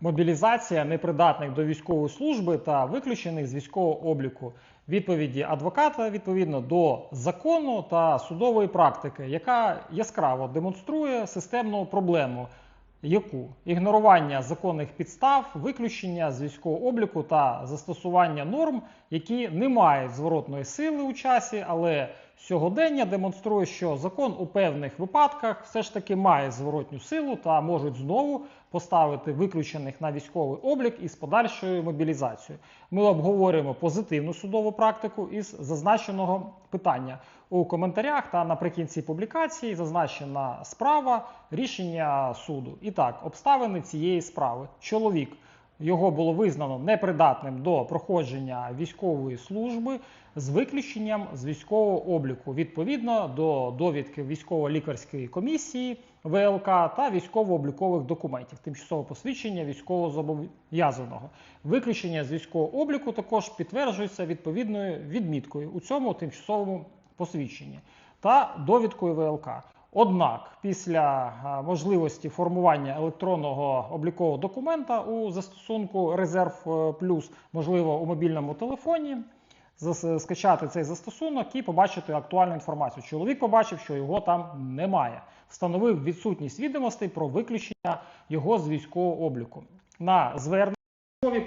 Мобілізація непридатних до військової служби та виключених з військового обліку. Відповіді адвоката відповідно до закону та судової практики, яка яскраво демонструє системну проблему, яку ігнорування законних підстав, виключення з військового обліку та застосування норм, які не мають зворотної сили у часі, але сьогодення демонструє, що закон у певних випадках все ж таки має зворотню силу та можуть знову поставити виключених на військовий облік із подальшою мобілізацією. Ми обговорюємо позитивну судову практику із зазначеного питання. У коментарях та наприкінці публікації зазначена справа рішення суду. І так, обставини цієї справи. Чоловік його було визнано непридатним до проходження військової служби з виключенням з військового обліку відповідно до довідки військово-лікарської комісії ВЛК та військово-облікових документів, тимчасове посвідчення військовозобов'язаного. Виключення з військового обліку також підтверджується відповідною відміткою у цьому тимчасовому посвідченні та довідкою ВЛК. Однак, після можливості формування електронного облікового документа у застосунку Резерв е, Плюс, можливо, у мобільному телефоні, скачати цей застосунок і побачити актуальну інформацію. Чоловік побачив, що його там немає. Встановив відсутність відомостей про виключення його з військового обліку. На звернення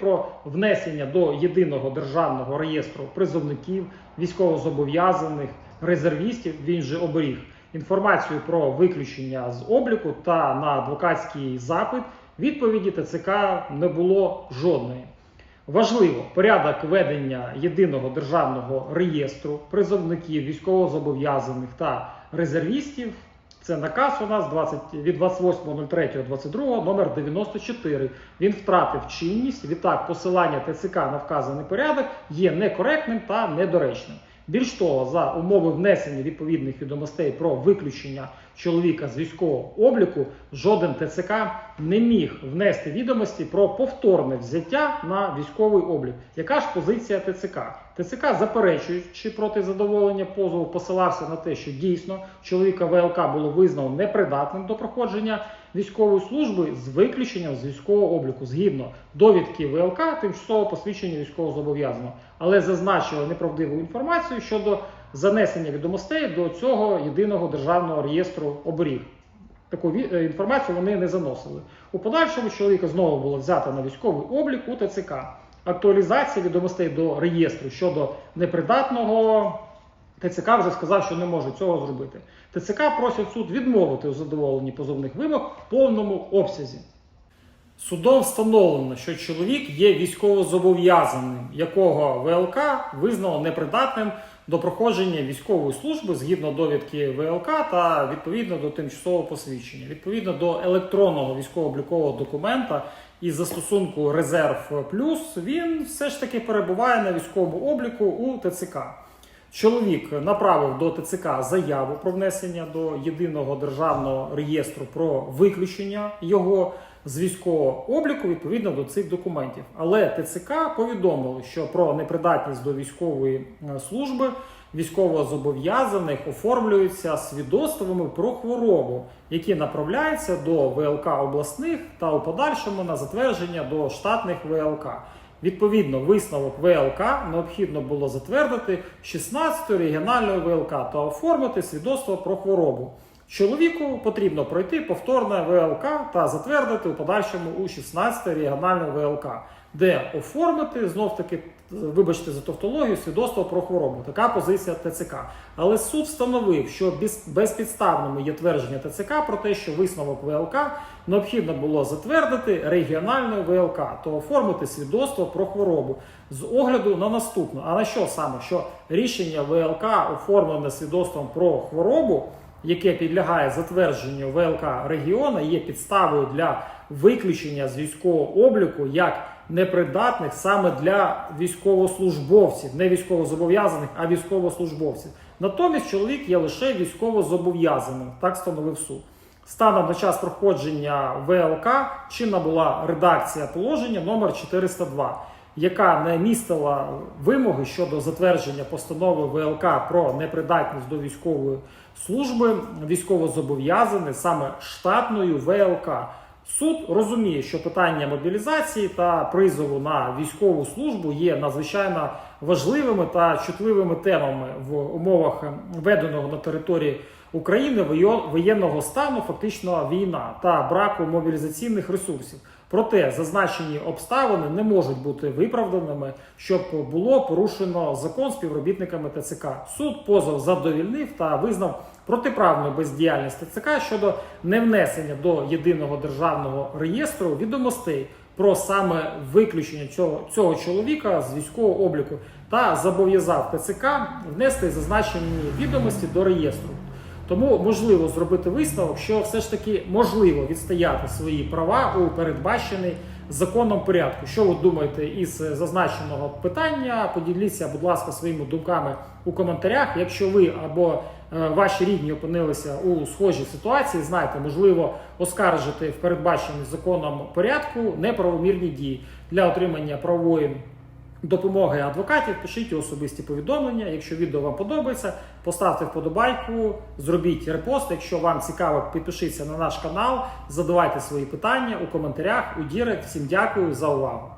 про внесення до єдиного державного реєстру призовників, військовозобов'язаних, резервістів, він же оберіг інформацію про виключення з обліку та на адвокатський запит відповіді ТЦК не було жодної. Важливо, порядок ведення єдиного державного реєстру призовників, військовозобов'язаних та резервістів. Це наказ у нас 20, від 28.03.22 номер 94. Він втратив чинність. Відтак, посилання ТЦК на вказаний порядок є некоректним та недоречним. Більш того, за умови внесення відповідних відомостей про виключення чоловіка з військового обліку, жоден ТЦК не міг внести відомості про повторне взяття на військовий облік. Яка ж позиція ТЦК? ТЦК, заперечуючи проти задоволення позову, посилався на те, що дійсно чоловіка ВЛК було визнано непридатним до проходження військової служби з виключенням з військового обліку згідно довідки ВЛК, тимчасового посвідчення військовозобов'язаного, але зазначили неправдиву інформацію щодо занесення відомостей до цього єдиного державного реєстру оберіг. Таку е, інформацію вони не заносили. У подальшому чоловіка знову було взято на військовий облік у ТЦК. Актуалізація відомостей до реєстру щодо непридатного ТЦК вже сказав, що не може цього зробити. ТЦК просять суд відмовити у задоволенні позовних вимог в повному обсязі. Судом встановлено, що чоловік є військовозобов'язаним, якого ВЛК визнало непридатним до проходження військової служби згідно довідки ВЛК та відповідно до тимчасового посвідчення, відповідно до електронного військово-облікового документа і застосунку Резерв Плюс, він все ж таки перебуває на військовому обліку у ТЦК. Чоловік направив до ТЦК заяву про внесення до єдиного державного реєстру про виключення його з військового обліку відповідно до цих документів. Але ТЦК повідомили, що про непридатність до військової е, служби військовозобов'язаних оформлюються свідоцтвами про хворобу, які направляються до ВЛК обласних та у подальшому на затвердження до штатних ВЛК. Відповідно, висновок ВЛК необхідно було затвердити 16 регіональної ВЛК та оформити свідоцтво про хворобу. Чоловіку потрібно пройти повторне ВЛК та затвердити у подальшому у 16 регіональної ВЛК, де оформити знов таки, вибачте за тавтологію, свідоцтво про хворобу. Така позиція ТЦК. Але суд встановив, що без- безпідставними є твердження ТЦК про те, що висновок ВЛК необхідно було затвердити регіональною ВЛК, то оформити свідоцтво про хворобу з огляду на наступне. А на що саме? Що рішення ВЛК оформлене свідоцтвом про хворобу, яке підлягає затвердженню ВЛК регіону, є підставою для виключення з військового обліку як непридатних саме для військовослужбовців, не військовозобов'язаних, а військовослужбовців. Натомість чоловік є лише військовозобов'язаним, так встановив суд. Станом на час проходження ВЛК чинна була редакція положення номер 402, яка не містила вимоги щодо затвердження постанови ВЛК про непридатність до військової служби військовозобов'язаних саме штатною ВЛК. Суд розуміє, що питання мобілізації та призову на військову службу є надзвичайно важливими та чутливими темами в умовах введеного на території України воєнного стану, фактично війна та браку мобілізаційних ресурсів. Проте зазначені обставини не можуть бути виправданими, щоб було порушено закон співробітниками ТЦК. Суд позов задовільнив та визнав протиправну бездіяльність ТЦК щодо невнесення до єдиного державного реєстру відомостей про саме виключення цього, цього чоловіка з військового обліку та зобов'язав ТЦК внести зазначені відомості до реєстру. Тому можливо зробити висновок, що все ж таки можливо відстояти свої права у передбачений законом порядку. Що ви думаєте із зазначеного питання? Поділіться, будь ласка, своїми думками у коментарях. Якщо ви або ваші рідні опинилися у схожій ситуації, знайте, можливо оскаржити в передбаченій законом порядку неправомірні дії для отримання правової допомоги адвокатів, пишіть особисті повідомлення. Якщо відео вам подобається, поставте вподобайку, зробіть репост. Якщо вам цікаво, підпишіться на наш канал, задавайте свої питання у коментарях, у Дірект. Всім дякую за увагу.